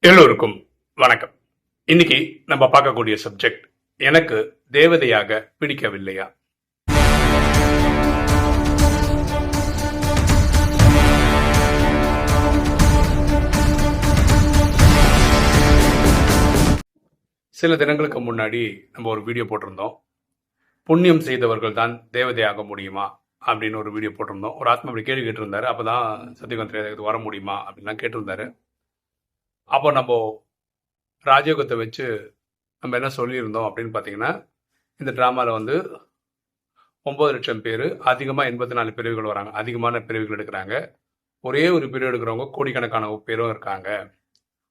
எல்லோருக்கும் வணக்கம். இன்னைக்கு நம்ம பார்க்கக்கூடிய சப்ஜெக்ட் எனக்கு தேவதையாக பிடிக்கவில்லையா? சில தினங்களுக்கு முன்னாடி நம்ம ஒரு வீடியோ போட்டிருந்தோம். புண்ணியம் செய்தவர்கள் தான் தேவதையாக முடியுமா? அப்படின்னு ஒரு வீடியோ போட்டிருந்தோம். ஒரு ஆத்மா அப்படி கேள்வி கேட்டிருந்தாரு. அப்பதான் சத்தியகாந்த் வர முடியுமா? அப்படின்லாம் கேட்டிருந்தாரு. அப்போ நம்ம ராஜயோகத்தை வச்சு நம்ம என்ன சொல்லியிருந்தோம் அப்படின்னு பார்த்தீங்கன்னா இந்த ட்ராமாவில் வந்து ஒம்பது லட்சம் பேர் அதிகமாக எண்பத்தி நாலு பிரிவுகள் வராங்க. அதிகமான பிரிவுகள் எடுக்கிறாங்க. ஒரே ஒரு பிரிவு எடுக்கிறவங்க கோடிக்கணக்கான பேரும் இருக்காங்க.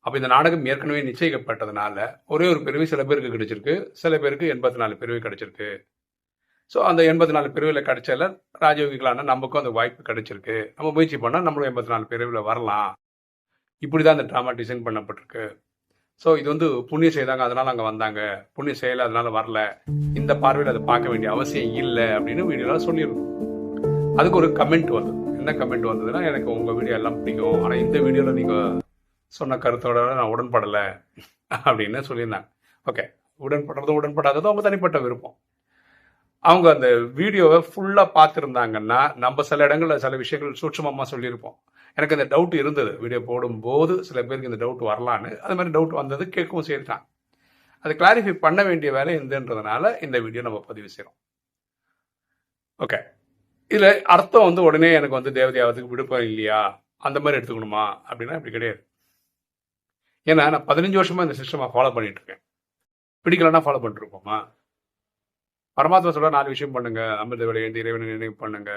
அப்போ இந்த நாடகம் ஏற்கனவே நிச்சயிக்கப்பட்டதுனால ஒரே ஒரு பிரிவு சில பேருக்கு கிடைச்சிருக்கு. சில பேருக்கு எண்பத்தி நாலு பிரிவு கிடைச்சிருக்கு. ஸோ அந்த எண்பத்தி நாலு பிரிவில் கிடைச்சால ராஜயோகிகளான நமக்கும் அந்த வாய்ப்பு கிடைச்சிருக்கு. நம்ம முயற்சி பண்ணால் நம்மளும் எண்பத்தி நாலு பிரிவில் வரலாம். இப்படி தான் இந்த ட்ராமா டிசைன் பண்ணப்பட்டிருக்கு. ஸோ இது வந்து புண்ணிய செய்தாங்க அதனால் அங்கே வந்தாங்க. புண்ணிய செய்யலை அதனால் வரல. இந்த பார்வையில் அதை பார்க்க வேண்டிய அவசியம் இல்லை அப்படின்னு வீடியோலாம் சொல்லியிருந்தோம். அதுக்கு ஒரு கமெண்ட் வந்தது. என்ன கமெண்ட் வந்ததுன்னா எனக்கு உங்கள் வீடியோ எல்லாம் பிடிக்கும். ஆனால் இந்த வீடியோவில் நீங்கள் சொன்ன கருத்தோட நான் உடன்படலை அப்படின்னு சொல்லியிருந்தாங்க. ஓகே உடன்படுறதும் உடன்படாததும் அவங்க தனிப்பட்ட விருப்பம். அவங்க அந்த வீடியோவை ஃபுல்லாக பார்த்துருந்தாங்கன்னா நம்ம சில இடங்களில் சில விஷயங்கள் சூட்சமாக சொல்லியிருப்போம். எனக்கு அந்த டவுட் இருந்தது. வீடியோ போடும்போது சில பேருக்கு இந்த டவுட் வரலான்னு. அது மாதிரி டவுட் வந்தது கேட்கவும் செய்தான் அது கிளாரிஃபை பண்ண வேண்டிய வேலை எந்தன்றதுனால இந்த வீடியோ நம்ம பதிவு செய்கிறோம் ஓகே இதில் அர்த்தம் வந்து உடனே எனக்கு வந்து தேவதையாவதுக்கு விடுப்பம் இல்லையா? அந்த மாதிரி எடுத்துக்கணுமா? அப்படின்னா அப்படி கிடையாது. ஏன்னா நான் பதினஞ்சு வருஷமா இந்த சிஸ்டமாக ஃபாலோ பண்ணிட்டு இருக்கேன். பிடிக்கலன்னா ஃபாலோ பண்ணிட்டு இருப்போமா? பரமாத்மா சொல்ற நாலு விஷயம் பண்ணுங்க. அமிர்த வேலை இறைவனை நினைவு பண்ணுங்க.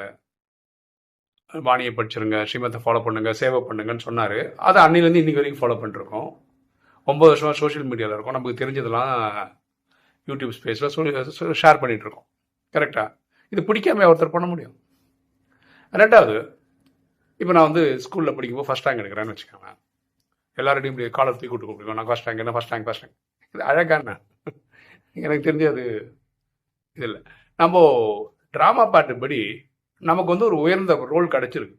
வாணியை படிச்சிருங்க ஸ்ரீமத்தை ஃபாலோ பண்ணுங்க சேவை பண்ணுங்கன்னு சொன்னாரு. அதை அன்னிலேருந்து இன்னைக்கு வரைக்கும் ஃபாலோ பண்ணிருக்கோம் ஒன்பது வருஷமா சோஷியல் மீடியாவில் இருக்கோம். நமக்கு தெரிஞ்சதெல்லாம் யூடியூப் ஸ்பேஸில் ஷேர் பண்ணிட்டு இருக்கோம் இது பிடிக்காம ஒருத்தர் பண்ண முடியும். ரெண்டாவது இப்போ நான் வந்து ஸ்கூலில் படிக்கும்போது ஃபஸ்ட் ரேங்க் எடுக்கிறேன்னு வச்சுக்கோங்க. எல்லார்டையும் இப்படி காலர் தூக்கி கூப்பிட்டு கூப்பிடுவோம் நான் ஃபஸ்ட் ரேங்க் என்ன ஃபஸ்ட் ரேங்க் ஃபஸ்ட் ரேங்க் இது அழகான எனக்கு தெரிஞ்சு அது இதில். இல்லை நம்ம ட்ராமா பாட்டுப்படி நமக்கு வந்து ஒரு உயர்ந்த ரோல் கிடைச்சிருக்கு.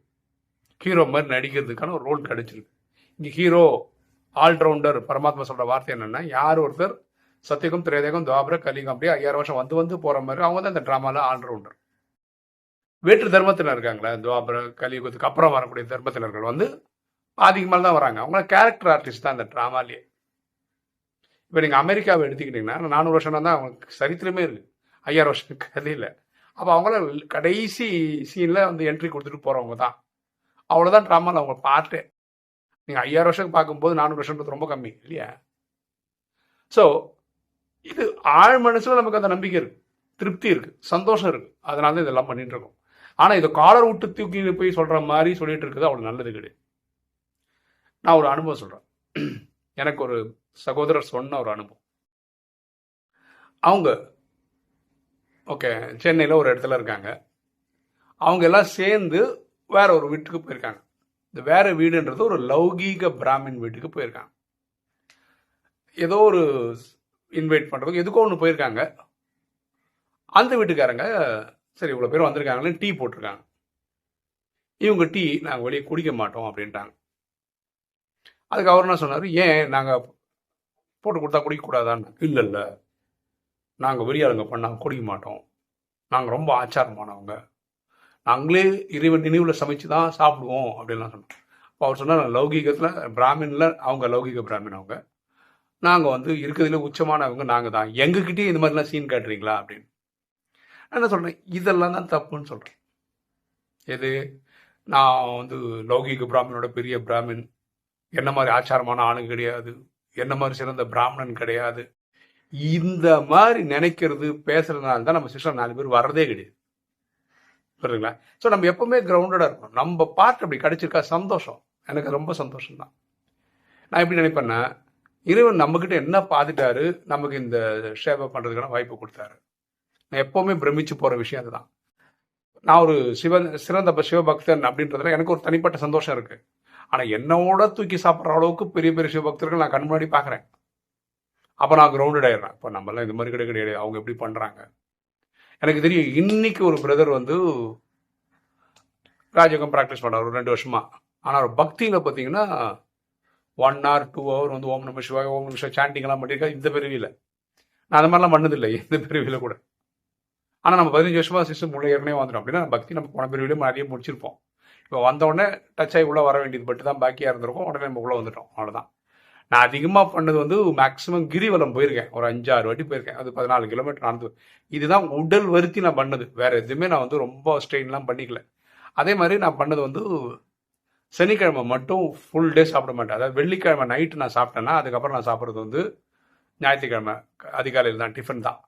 ஹீரோ மாதிரி நடிக்கிறதுக்கான ஒரு ரோல் கிடைச்சிருக்கு. இங்கே ஹீரோ ஆல்ரவுண்டர் பரமாத்மா சொல்கிற வார்த்தை என்னென்னா யார் ஒருத்தர் சத்தியகம் திரேதகம் துவாபர கலிகம் அப்படியே ஐயாயிரம் வருஷம் வந்து வந்து போகிற மாதிரி அவங்க தான் இந்த ட்ராமாவில் ஆல்ரவுண்டர் வேற்று தர்மத்தினர் இருக்காங்களே துவாபர கலியுகத்துக்கு அப்புறம் வரக்கூடிய தர்மத்தினர்கள் வந்து பாதிக்கு தான் வராங்க. அவங்க கேரக்டர் ஆர்டிஸ்ட் தான் இந்த ட்ராமாலேயே இப்போ நீங்கள் அமெரிக்காவை எடுத்துக்கிட்டிங்கன்னா நானூறு வருஷம் தான் அவங்களுக்கு சரித்திரமே இருக்குது ஐயாயிரம் வருஷம் கதையில் அப்போ அவங்கள கடைசி சீனில் வந்து என்ட்ரி கொடுத்துட்டு போகிறவங்க தான். அவ்வளோதான் ட்ராமாவில் அவங்க பாட்டு. நீங்கள் ஐயாயிரம் வருஷம் பார்க்கும்போது நானூறு வருஷம்ன்றது ரொம்ப கம்மி இல்லையா? ஸோ இது ஆழ் மனசில் நமக்கு அந்த நம்பிக்கை இருக்கு. திருப்தி இருக்கு. சந்தோஷம் இருக்கு. அதனால தான் இதெல்லாம் பண்ணிட்டு இருக்கோம். ஆனால் இதை காலர் விட்டு தூக்கி போய் சொல்கிற மாதிரி சொல்லிட்டு இருக்குது அவ்வளோ நல்லது கிடையாது. நான் ஒரு அனுபவம் சொல்கிறேன் எனக்கு ஒரு சகோதரர் சொன்ன ஒரு அனுபவம். அவங்க ஓகே சென்னையில் ஒரு இடத்துல இருக்காங்க. அவங்க எல்லாம் சேர்ந்து வேற ஒரு வீட்டுக்கு போயிருக்காங்க. இந்த வேற வீடுன்றது ஒரு லௌகீக பிராமின் வீட்டுக்கு போயிருக்காங்க. ஏதோ ஒரு இன்வைட் பண்ணுறதுக்கு எதுக்கோ ஒன்று போயிருக்காங்க. அந்த வீட்டுக்காரங்க சரி இவ்வளோ பேர் வந்திருக்காங்களே டீ போட்டிருக்காங்க. இவங்க டீ நாங்கள் வெளியே குடிக்க மாட்டோம் அப்படின்ட்டாங்க. அதுக்கு அவர் என்ன சொன்னார்? ஏன் நாங்கள் போட்டு கொடுத்தா குடிக்கக்கூடாதான்னு? இல்லை இல்லை நாங்கள் வெளியாளுங்க பண்ணால் குடிக்க மாட்டோம். நாங்கள் ரொம்ப ஆச்சாரமானவங்க. நாங்களே இறைவன் நினைவில் சமைச்சு தான் சாப்பிடுவோம் அப்படின்லாம் சொன்னோம் அப்போ அவர் சொன்னார் லௌகீகத்தில் பிராமின்ல அவங்க லௌகீக பிராமின் அவங்க நாங்கள் வந்து இருக்கிறதுல உச்சமானவங்க நாங்கள் தான் எங்ககிட்டயே இந்த மாதிரிலாம் சீன் காட்டுறீங்களா? அப்படின்னு. நான் என்ன சொல்கிறேன் இதெல்லாம் தான் தப்புன்னு சொல்கிறேன் எது? நான் வந்து லௌகீக பிராமினோட பெரிய பிராமின். என்ன மாதிரி ஆச்சாரமான ஆளுங்க கிடையாது. என்ன மாதிரி சிறந்த பிராமணன் கிடையாது. இந்த மாதிரி நினைக்கிறது பேசுறதுனால தான் நம்ம சிஸ்டம் நாலு பேர் வர்றதே கிடையாது. புரியுதுங்களா? ஸோ நம்ம எப்பவுமே கிரவுண்டடாக இருக்கணும். நம்ம பார்ட் அப்படி கிடைச்சிருக்கா சந்தோஷம். எனக்கு ரொம்ப சந்தோஷம் தான் நான் எப்படி நினைப்பேன்னா இறைவன் நம்மக்கிட்ட என்ன பார்த்துட்டாரு நமக்கு இந்த சேவை பண்ணுறதுக்கான வாய்ப்பு கொடுத்தாரு. நான் எப்பவுமே பிரமிச்சு போகிற விஷயம் அதுதான். நான் ஒரு சிவன் சிறந்த சிவபக்தன் அப்படின்றதுல எனக்கு ஒரு தனிப்பட்ட சந்தோஷம் இருக்கு. ஆனால் என்னோட தூக்கி சாப்பிட்ற அளவுக்கு பெரிய பெரிய சிவபக்தர்கள் நான் கண் முன்னாடி பார்க்குறேன். அப்போ நான் கிரவுண்டட் ஆயிடுறேன். இப்போ நம்மளாம் இந்த மாதிரி கிடையாது கிடையாது. அவங்க எப்படி பண்ணுறாங்க எனக்கு தெரியும் இன்னைக்கு ஒரு பிரதர் வந்து ராஜயோகம் ப்ராக்டிஸ் பண்ணார் ஒரு ரெண்டு வருஷமா. ஆனால் ஒரு பக்தியில் பார்த்தீங்கன்னா ஒன் ஹவர் டூ ஹவர் வந்து ஓம் நம சிவாய் ஓம் நம சிவா சாண்டிங்லாம் பண்ணியிருக்கேன் இந்த பிரிவியில் நான் அந்த மாதிரிலாம் பண்ணதில்லை இந்த பிரிவியில் கூட. ஆனால் நம்ம பதினஞ்சு வருஷமாக சிஸ்டம் உள்ள ஏற்கனவே வந்துடும் அப்படின்னா பக்தி நம்ம போன பிரிவிலையும் நிறைய முடிச்சிருப்போம். இப்போ வந்த உடனே டச் ஆகி உள்ளே வர வேண்டியது மட்டும் தான் பாக்கியாக இருந்திருக்கும். உடனே நம்ம உள்ளே வந்துட்டோம். அவ்வளோதான் நான் அதிகமாக பண்ணது வந்து மேக்ஸிமம் கிரிவலம் போயிருக்கேன். ஒரு அஞ்சாறு வாட்டி போயிருக்கேன். அது பதினாலு கிலோமீட்டர் நடந்து இதுதான் உடல் வருத்தி நான் பண்ணது. வேற எதுவுமே நான் வந்து ரொம்ப ஸ்ட்ரெயின்லாம் பண்ணிக்கல. அதே மாதிரி நான் பண்ணது வந்து சனிக்கிழமை மட்டும் ஃபுல் டே சாப்பிட மாட்டேன். அதாவது வெள்ளிக்கிழமை நைட்டு நான் சாப்பிட்டேன்னா அதுக்கப்புறம் நான் சாப்பிட்றது வந்து ஞாயிற்றுக்கிழமை. அதிகாலையில் தான் டிஃபன் தான்.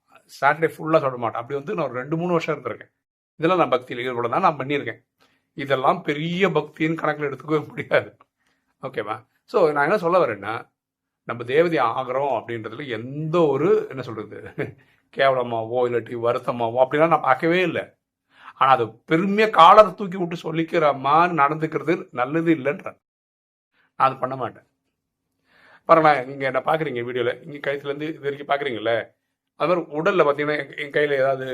சாட்டர்டே ஃபுல்லாக சாப்பிட மாட்டேன். அப்படி வந்து நான் ஒரு ரெண்டு மூணு வருஷம் இருந்திருக்கேன். இதெல்லாம் நான் பக்தியில் ஈடுபட தான் நான் பண்ணியிருக்கேன். இதெல்லாம் பெரிய பக்தின்னு கணக்கில் எடுத்துக்கவே முடியாது. ஓகேவா ஸோ நான் என்ன சொல்ல வரேன்னா நம்ம தேவதை ஆகிறோம் அப்படின்றதுல எந்த ஒரு என்ன சொல்கிறது கேவலமாவோ இல்லாட்டி வருத்தமாவோ அப்படிலாம் நான் பார்க்கவே இல்லை. ஆனால் அது பெருமையாக காலரை தூக்கி விட்டு சொல்லிக்கிற மாதிரி நடந்துக்கிறது நல்லது இல்லைன்ற நான் அது பண்ண மாட்டேன். பாருங்களேன் நீங்கள் என்ன பார்க்குறீங்க வீடியோவில் இங்கே கழுத்துலேருந்து இது வரைக்கும் பார்க்குறீங்கல்ல அது மாதிரி உடலில் பார்த்தீங்கன்னா என் கையில் ஏதாவது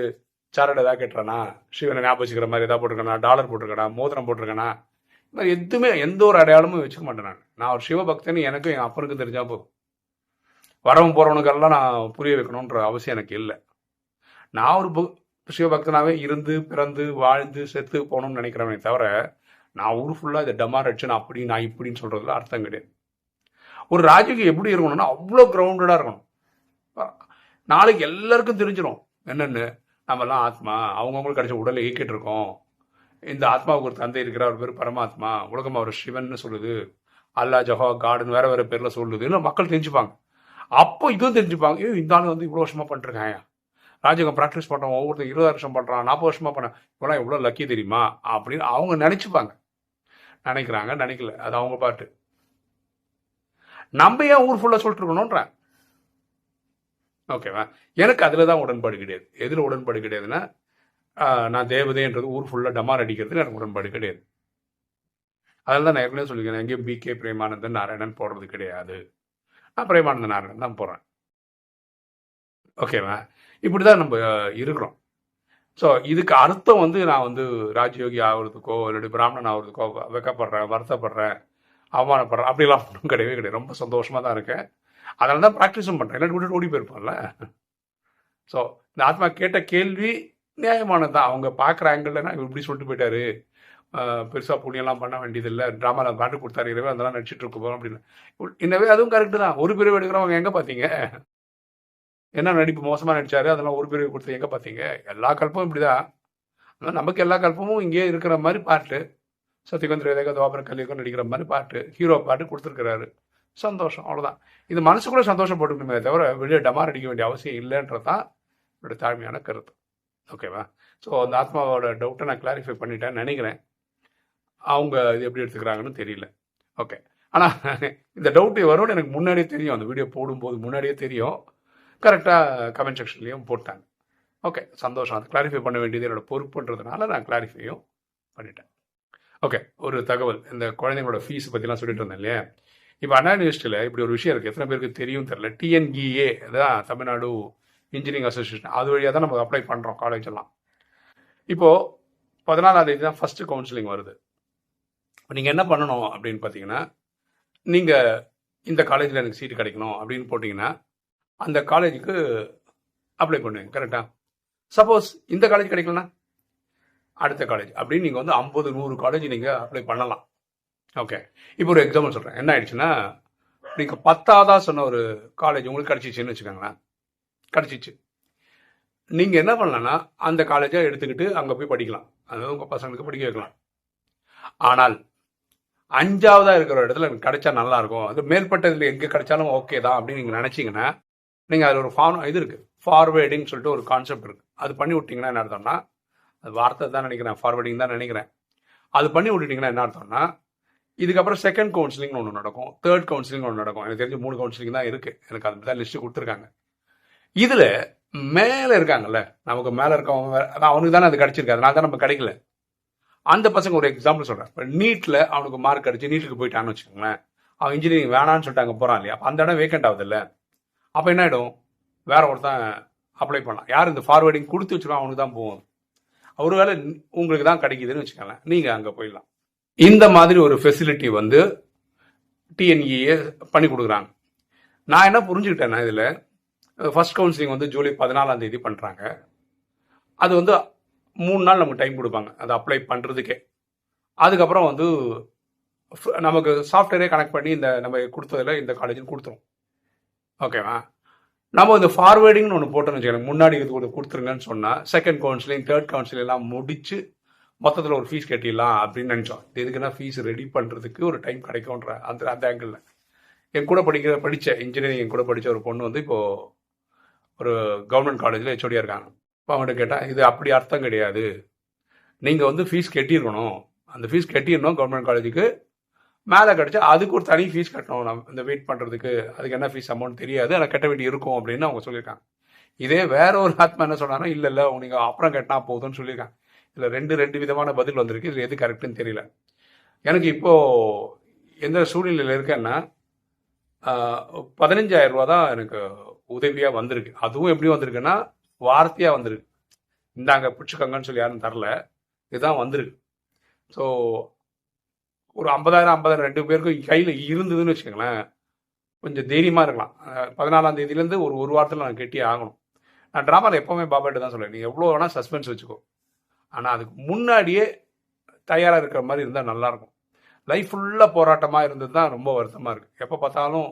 சரடு ஏதாவது கட்டுறேனா? சிவனை ஞாபகம் வச்சுக்கிற மாதிரி ஏதாவது போட்டிருக்கேனா? டாலர் போட்டிருக்கேனா? மோதிரம் போட்டிருக்கேனா? இது மாதிரி எதுவுமே எந்த ஒரு அடையாளமும் வச்சுக்க மாட்டேன் நான். நான் ஒரு சிவபக்தன் எனக்கும் என் அப்பனுக்கும் தெரிஞ்சா போதும். வரவன் போகிறவனுக்கெல்லாம் நான் புரிய வைக்கணுன்ற அவசியம் எனக்கு இல்லை. நான் ஒரு சிவபக்தனாகவே இருந்து பிறந்து வாழ்ந்து செத்து போகணும்னு நினைக்கிறவனே தவிர நான் ஊர் ஃபுல்லாக இதை டமார் அடிச்சு நான் அப்படி நான் இப்படின்னு சொல்கிறதுல அர்த்தம் கிடையாது. ஒரு ராஜகீயம் எப்படி இருக்கணும்னா அவ்வளோ கிரவுண்டடாக இருக்கணும். நாளைக்கு எல்லாருக்கும் தெரிஞ்சிடும் என்னென்னு? நம்மலாம் ஆத்மா அவங்கவுங்களுக்கு கிடைச்ச உடலை இயக்கிட்டு இருக்கோம். இந்த ஆத்மாவுக்கு ஒரு தந்தை இருக்கிற ஒரு பேர் பரமாத்மா. உலகம் அவர் சிவன் சொல்லுது. அல்லா ஜஹா காடுன்னு வேற வேற பேர்ல சொல்லுதுன்னு மக்கள் தெரிஞ்சுப்பாங்க. அப்போ இதுவும் தெரிஞ்சுப்பாங்க. ஏய் இந்த ஆள் வந்து இவ்வளோ வருஷமா பண்ணிருக்காங்க ராஜகம் ப்ராக்டிஸ் பண்ணுறோம் ஒவ்வொருத்தர் இருபது வருஷம் பண்றான் நாற்பது வருஷமா பண்ண இவ்வளோ எவ்வளோ லக்கி தெரியுமா? அப்படின்னு அவங்க நினைச்சுப்பாங்க. நினைக்கிறாங்க நினைக்கல. அது அவங்க பாட்டு. நம்ம ஏன் ஊர் ஃபுல்லாக சொல்லிட்டு இருக்கணும்ன்றேன் ஓகேவா எனக்கு அதில் தான் உடன்பாடு கிடையாது. எதில் உடன்பாடு கிடையாதுன்னா நான் தேவதைன்றது ஊர் ஃபுல்லாக டமார் அடிக்கிறது எனக்கு உடன்பாடு கிடையாது. அதில் தான் நான் ஏற்கனவே சொல்லிக்கிறேன் எங்கேயும் பிகே பிரேமானந்தன் நாராயணன் போடுறது கிடையாது. நான் பிரேமானந்த நாராயணன் தான் போடுறேன் ஓகேவா இப்படி தான் நம்ம இருக்கிறோம். ஸோ இதுக்கு அர்த்தம் வந்து நான் வந்து ராஜயோகி ஆகிறதுக்கோ இல்லாட்டி பிராமணன் ஆகிறதுக்கோ வெக்கப்படுறேன் வருத்தப்படுறேன் அவமானப்படுறேன் அப்படிலாம் ஒன்றும் கிடையவே கிடையாது. ரொம்ப சந்தோஷமாக தான் இருக்கேன். அதனால தான் ப்ராக்டிஸும் பண்ணுறேன் இல்லாட்டி விட்டு ஓடி போயிருப்பான்ல. ஸோ இந்த ஆத்மா கேட்ட கேள்வி நியாயமானது தான். அவங்க பார்க்குற ஆங்கிள்னா இப்படி சொல்லிட்டு போயிட்டாரு. பெருசாக புண்ணியெல்லாம் பண்ண வேண்டியதில்லை. ட்ராமாவில் பாட்டு கொடுத்தாரு இரவே அதெல்லாம் நடிச்சிட்டு இருக்க போகிறோம் அப்படின்னு. இன்னவே அதுவும் கரெக்டு தான். ஒரு பிரிவு எடுக்கிறவங்க எங்கே பார்த்தீங்க என்ன நடிப்பு மோசமாக நடிச்சாரு அதெல்லாம் ஒரு பிரிவு கொடுத்து எங்கே பார்த்தீங்க எல்லா கல்பமும் இப்படிதான். ஆனால் நமக்கு எல்லா கல்பமும் இங்கே இருக்கிற மாதிரி பாட்டு. சத்யகந்திர ரேகா துவாபர கலியுகம் நடிக்கிற மாதிரி பாட்டு. ஹீரோ பாட்டு கொடுத்துருக்கிறாரு. சந்தோஷம் அவ்வளோதான் இது சந்தோஷம் சந்தோஷப்பட்டுக்கணுமே தவிர வெளியே டமார் அடிக்க வேண்டிய அவசியம் இல்லைன்றது தான் என்னோட தாழ்மையான கருத்து. ஓகேவா? ஸோ அந்த ஆத்மாவோட டவுட்டை நான் கிளாரிஃபை பண்ணிட்டேன் நினைக்கிறேன். அவங்க இது எப்படி எடுத்துக்கிறாங்கன்னு தெரியல. ஓகே ஆனால் இந்த டவுட் வரும்னு எனக்கு முன்னாடியே தெரியும். அந்த வீடியோ போடும்போது முன்னாடியே தெரியும். கரெக்டாக கமெண்ட் செக்ஷன்லேயும் போட்டாங்க. ஓகே சந்தோஷம். அது கிளாரிஃபை பண்ண வேண்டியது என்னோட பொறுப்புன்றதுனால நான் கிளாரிஃபையும் பண்ணிட்டேன். ஓகே ஒரு தகவல். இந்த குழந்தைங்களோட ஃபீஸ் பற்றிலாம் சொல்லிட்டு இருந்தேன் இல்லையா? இப்போ அண்ணா யூனிவர்சிட்டியில் இப்படி ஒரு விஷயம் இருக்குது எத்தனை பேருக்கு தெரியும் தெரில டிஎன்இஏ அதான் தமிழ்நாடு இன்ஜினியரிங் அசோசியேஷன் அது வழியாக தான் நம்ம அப்ளை பண்ணுறோம் காலேஜ் எல்லாம். இப்போது பதினாலாம் தேதி தான் ஃபஸ்ட்டு கவுன்சிலிங் வருது. நீங்கள் என்ன பண்ணணும் அப்படின்னு பார்த்தீங்கன்னா நீங்கள் இந்த காலேஜில் எனக்கு சீட்டு கிடைக்கணும் அப்படின்னு போட்டிங்கன்னா அந்த காலேஜுக்கு அப்ளை பண்ணுவீங்க கரெக்டாக சப்போஸ் இந்த காலேஜ் கிடைக்கலனா அடுத்த காலேஜ் அப்படின்னு நீங்கள் வந்து ஐம்பது நூறு காலேஜ் நீங்கள் அப்ளை பண்ணலாம். ஓகே இப்போ ஒரு எக்ஸாம்பிள் சொல்கிறேன் என்ன ஆயிடுச்சுன்னா நீங்கள் பத்தாவதா சொன்ன ஒரு காலேஜ் உங்களுக்கு கிடச்சிச்சின்னு வச்சுக்கோங்களேன். கிடச்சிச்சு. நீங்கள் என்ன பண்ணலான்னா அந்த காலேஜை எடுத்துக்கிட்டு அங்கே போய் படிக்கலாம். அதாவது உங்கள் பசங்களுக்கு படிக்க வைக்கலாம். ஆனால் அஞ்சாவதா இருக்கிற இடத்துல எனக்கு கிடைச்சா நல்லா இருக்கும் அது மேற்பட்டதில் எங்கே கிடைச்சாலும் ஓகே தான் அப்படின்னு நீங்கள் நினச்சிங்கன்னா நீங்கள் அதில் ஒரு ஃபார்ம் இது இருக்குது ஃபார்வேர்டிங் சொல்லிட்டு ஒரு கான்செப்ட் இருக்குது அது பண்ணி விட்டிங்கன்னா என்ன அர்த்தம்னா அது வார்த்தை தான் நினைக்கிறேன் ஃபார்வேர்டிங் தான் நினைக்கிறேன். அது பண்ணி விட்டுட்டிங்கன்னா என்ன அர்த்தம்னா இதுக்கப்புறம் செகண்ட் கவுன்சிலிங் ஒன்று நடக்கும். தேர்ட் கவுன்சிலிங் ஒன்று நடக்கும். எனக்கு தெரிஞ்சு மூணு கவுன்சிலிங் தான் இருக்குது எனக்கு அது தான் லிஸ்ட்டு கொடுத்துருக்காங்க. இதில் மேலே இருக்காங்கல்ல நமக்கு மேலே இருக்கவங்க அதான் அவனுக்கு தானே அது கிடைச்சிருக்காது அதனால தான் நம்ம கிடைக்கல. அந்த பசங்க ஒரு எக்ஸாம்பிள் சொல்கிறேன் இப்போ நீட்டில் அவனுக்கு மார்க் அடிச்சு நீட்டுக்கு போயிட்டான்னு வச்சுக்கோங்களேன். அவன் இன்ஜினியரிங் வேணான்னு சொல்லிட்டு அங்கே போகிறான் இல்லையா? அந்த இடம் வேக்கண்ட் ஆகுது இல்லை அப்போ என்ன ஆகிடும் வேற ஒருத்தன் அப்ளை பண்ணலாம். யார் இந்த ஃபார்வேர்டிங் கொடுத்து வச்சிருக்கோம் அவனுக்கு தான் போகும். ஒரு வேலை உங்களுக்கு தான் கிடைக்குதுன்னு வச்சுக்கோங்களேன். நீங்கள் அங்கே போயிடலாம். இந்த மாதிரி ஒரு ஃபெசிலிட்டி வந்து டிஎன்இஏ பண்ணி கொடுக்குறாங்க. நான் என்ன புரிஞ்சுக்கிட்டேன்னா இதில் ஃபர்ஸ்ட் கவுன்சிலிங் வந்து ஜூலை பதினாலாம் தேதி பண்ணுறாங்க அது வந்து மூணு நாள் நமக்கு டைம் கொடுப்பாங்க. அதை அப்ளை பண்ணுறதுக்கே அதுக்கப்புறம் வந்து நமக்கு சாஃப்ட்வேரே கனெக்ட் பண்ணி இந்த நம்ம கொடுத்ததில் இந்த காலேஜில் கொடுத்துரும். ஓகேவா நம்ம இந்த ஃபார்வேர்டிங்னு ஒன்று போட்டோம்னு வச்சுக்கோங்க முன்னாடி இது ஒரு கொடுத்துருங்கன்னு சொன்னால் செகண்ட் கவுன்சிலிங் தேர்ட் கவுன்சிலிங் எல்லாம் முடித்து மொத்தத்தில் ஒரு ஃபீஸ் கட்டிடலாம் அப்படின்னு நினச்சோம். இது எதுக்குன்னா ஃபீஸ் ரெடி பண்ணுறதுக்கு ஒரு டைம் கிடைக்கும்ன்ற அந்த அந்த ஆங்கிளில் என் கூட படிக்கிற படித்த இன்ஜினியரிங் என் கூட படித்த ஒரு பொண்ணு வந்து இப்போது ஒரு கவர்மெண்ட் காலேஜில் ஹெச்ஓடியாக இருக்காங்க. இப்போ அவங்ககிட்ட கேட்டால் இது அப்படி அர்த்தம் கிடையாது. நீங்கள் வந்து ஃபீஸ் கட்டியிருக்கணும். அந்த ஃபீஸ் கட்டிடணும் கவர்மெண்ட் காலேஜுக்கு மேலே கிடச்சா அதுக்கு ஒரு தனி ஃபீஸ் கட்டணும். நம்ம இந்த வெயிட் பண்ணுறதுக்கு அதுக்கு என்ன ஃபீஸ் அமௌண்ட் தெரியாது. ஆனால் கட்ட வேண்டி இருக்கும் அப்படின்னு அவங்க சொல்லியிருக்காங்க. இதே வேற ஒரு ஆத்மா என்ன சொன்னாங்கன்னா இல்லை இல்லை நீங்கள் அப்புறம் கட்டினா போதும்னு சொல்லியிருக்காங்க. இதில் ரெண்டு ரெண்டு விதமான பதில் வந்திருக்கு. இதில் எது கரெக்டுன்னு தெரியல. எனக்கு இப்போது எந்த சூழ்நிலையில் இருக்கேன்னா பதினஞ்சாயிரம் ரூபா தான் எனக்கு உதவியாக வந்திருக்கு. அதுவும் எப்படி வந்திருக்குன்னா வார்த்தையாக வந்திருக்கு. இந்தாங்க பிடிச்சிக்கங்கன்னு சொல்லி யாரும் தரல. இதுதான் வந்திருக்கு. ஸோ ஒரு ஐம்பதாயிரம் ஐம்பதாயிரம் ரெண்டு பேருக்கும் கையில் இருந்ததுன்னு வச்சுக்கோங்களேன் கொஞ்சம் தைரியமாக இருக்கலாம். பதினாலாம் தேதியிலேருந்து ஒரு ஒரு வாரத்தில் நான் கெட்டியே ஆகணும். நான் ட்ராமாவில் எப்போவுமே பாபாட்டு தான் சொல்லுவேன். நீங்கள் எவ்வளோ வேணால் சஸ்பென்ஸ் வச்சுக்கோ. ஆனால் அதுக்கு முன்னாடியே தயாராக இருக்கிற மாதிரி இருந்தால் நல்லாயிருக்கும் லைஃப் ஃபுல்லாக போராட்டமாக இருந்தது தான் ரொம்ப வருத்தமாக இருக்குது எப்போ பார்த்தாலும்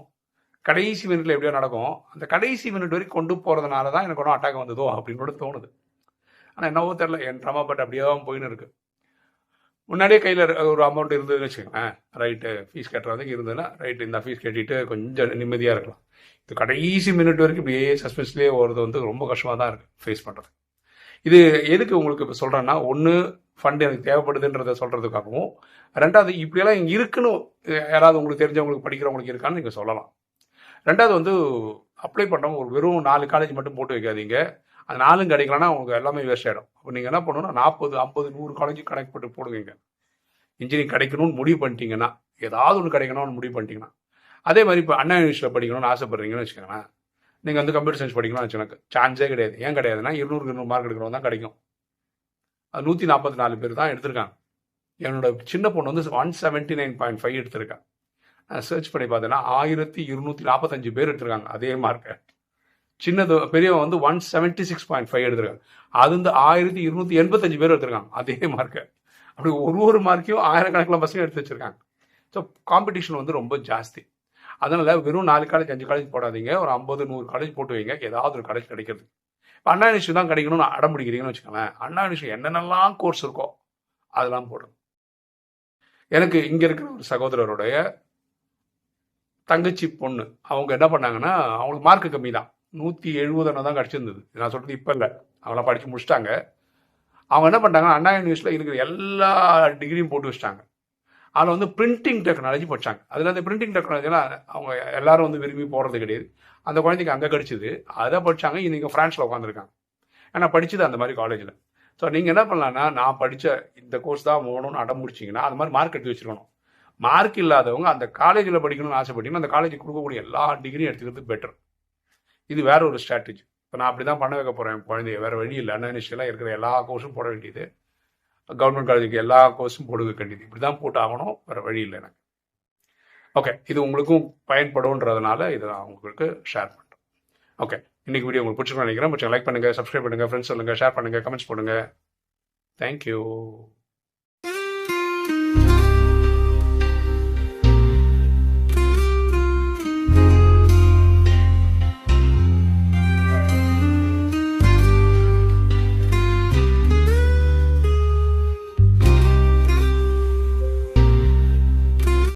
கடைசி மினிட்ல எப்படியோ நடக்கும். அந்த கடைசி மினிட் வரைக்கும் கொண்டு போகிறதுனால தான் எனக்கு ஒன்றும் அட்டாக் வந்ததோ அப்படின்னு கூட தோணுது. ஆனால் என்னவோ தெரில என் ட்ரமா பட் அப்படியே தான் போயின்னு இருக்கு. முன்னாடியே கையில் ஒரு அமௌண்ட் இருந்ததுன்னு வச்சுக்கோங்களேன். ரைட்டு ஃபீஸ் கட்டுறதுக்கு இருந்ததுன்னா ரைட்டு இந்த ஃபீஸ் கட்டிட்டு கொஞ்சம் நிம்மதியாக இருக்கலாம். இது கடைசி மினிட் வரைக்கும் இப்படியே சஸ்பென்ஸ்லேயே ஓடுறது வந்து ரொம்ப கஷ்டமாக தான் இருக்குது ஃபேஸ் பண்ணுறது இது எதுக்கு உங்களுக்கு இப்போ சொல்கிறேன்னா ஒன்று ஃபண்ட் எனக்கு தேவைப்படுதுன்றத சொல்கிறதுக்காகவும் ரெண்டாவது இப்படியெல்லாம் இங்கே இருக்குன்னு யாராவது உங்களுக்கு தெரிஞ்சவங்களுக்கு படிக்கிறவங்களுக்கு இருக்கான்னு நீங்கள் சொல்லலாம். ரெண்டாவது வந்து அப்ளை பண்ணுறவங்க ஒரு வெறும் நாலு காலேஜ் மட்டும் போட்டு வைக்காதீங்க. அது நாலும் கிடைக்கலன்னா உங்களுக்கு எல்லாமே வேஸ்ட் ஆகிடும் அப்போ நீங்கள் என்ன பண்ணணும்னா நாற்பது ஐம்பது நூறு காலேஜ் கனெக்ட் போட்டு போடுவீங்க. இன்ஜினியரிங் கிடைக்கணும்னு முடிவு பண்ணிட்டீங்கன்னா ஏதாவது ஒன்று கிடைக்கணும்னு முடிவு பண்ணிட்டீங்கன்னா. அதே மாதிரி இப்போ அண்ணா யூனிவர்சிட்டியில் படிக்கணும்னு ஆசைப்படுறீங்கன்னு வச்சுக்கோங்களேன். நீங்கள் வந்து கம்ப்யூட்டர் சயின்ஸ் படிக்கணும்னு வச்சுக்கோங்க. சான்ஸே கிடையாது. ஏன் கிடையாதுன்னா இருநூறு இருநூறு மார்க் எடுக்கிறவங்க தான் கிடைக்கும். அது நூற்றி நாற்பத்தி நாலு பேர் தான் எடுத்திருக்காங்க. என்னோட சின்ன பொண்ணு வந்து one seventy nine point five எடுத்திருக்கா. Search பண்ணி பார்த்தோன்னா ஆயிரத்தி இருநூத்தி நாற்பத்தஞ்சு பேர் எடுத்திருக்காங்க. அதே மார்க்கை சின்னது பெரியவன் வந்து one seventy six point five எடுத்திருக்காங்க. அது வந்து ஆயிரத்தி இருநூத்தி எண்பத்தஞ்சு பேர் எடுத்திருக்காங்க. அதே மார்க்கை அப்படி ஒரு ஒரு மார்க்கையும் ஆயிரக்கணக்கில் பசங்க எடுத்து வச்சிருக்காங்க. ஸோ காம்படிஷன் வந்து ரொம்ப ஜாஸ்தி. அதனால வெறும் நாலு காலேஜ் அஞ்சு காலேஜ் போடாதீங்க. ஒரு ஐம்பது நூறு காலேஜ் போட்டு வைங்க. ஏதாவது ஒரு காலேஜ் கிடைக்கிறது. இப்போ அண்ணா யூனிவர்சிட்டி தான் கிடைக்கணும்னு அடம் பிடிக்கிறீங்கன்னு வச்சுக்கோங்களேன். அண்ணா யூனிவர்சிட்டி என்னென்னலாம் கோர்ஸ் இருக்கோ அதெல்லாம் போடுங்க. எனக்கு இங்கே இருக்கிற ஒரு சகோதரருடைய தங்கச்சி பொண்ணு. அவங்க என்ன பண்ணாங்கன்னா அவங்களுக்கு மார்க் கம்மி தான் நூற்றி எழுபதுன்னு தான் கிடச்சிருந்தது. நான் சொல்கிறது இப்போ இல்லை. அவங்களாம் படித்து முடிச்சிட்டாங்க. அவங்க என்ன பண்ணிட்டாங்க அண்ணா யூனிவர்சிட்டியில் இருக்கிற எல்லா டிகிரியும் போட்டு வச்சிட்டாங்க. அதில் வந்து பிரிண்டிங் டெக்னாலஜி படித்தாங்க அதில் அந்த பிரிண்டிங் டெக்னாலஜிலாம் அவங்க எல்லாரும் வந்து விரும்பி போடுறது கிடையாது. அந்த குழந்தைக்கு அங்கே கிடச்சிது. அதை படிச்சாங்க. இன்னைக்கு ஃப்ரான்ஸில் உட்காந்துருக்காங்க ஏன்னா படிச்சது அந்த மாதிரி காலேஜில் ஸோ நீங்கள் என்ன பண்ணலான்னா நான் படித்த இந்த கோர்ஸ் தான் போகணும்னு அடம் முடிச்சிங்கன்னா அது மாதிரி மார்க் எடுத்து வச்சிருக்கணும். மார்க் இல்லாதவங்க அந்த காலேஜில் படிக்கணும்னு ஆசைப்பட்டீங்கன்னா அந்த காலேஜ் கொடுக்கக்கூடிய எல்லா டிகிரியும் எடுத்துக்கிறது பெட்டர் இது வேற ஒரு ஸ்ட்ராட்டஜி இப்போ நான் அப்படி தான் பண்ண வைக்க போகிறேன் குழந்தைய. வேற வழி இல்லை. அன்இனிஷியலாக இருக்கிற எல்லா கோர்ஸும் போட வேண்டியது. கவர்மெண்ட் காலேஜுக்கு எல்லா கோர்ஸும் போடுக்க வேண்டியது இப்படி தான் போட்டு ஆகணும் வேற வழி இல்லை எனக்கு. ஓகே இது உங்களுக்கும் பயன்படும்ன்றதுனால இதை நான் உங்களுக்கு ஷேர் பண்ணுறேன் ஓகே இன்னைக்கு வீடியோ உங்களுக்கு பிடிச்சிருக்கோம் நினைக்கிறேன். கொஞ்சம் லைக் பண்ணுங்கள் சப்ஸ்கிரைப் பண்ணுங்கள் ஃப்ரெண்ட்ஸ் சொல்லுங்கள் ஷேர் பண்ணுங்கள் கமெண்ட்ஸ் பண்ணுங்கள் தேங்க்யூ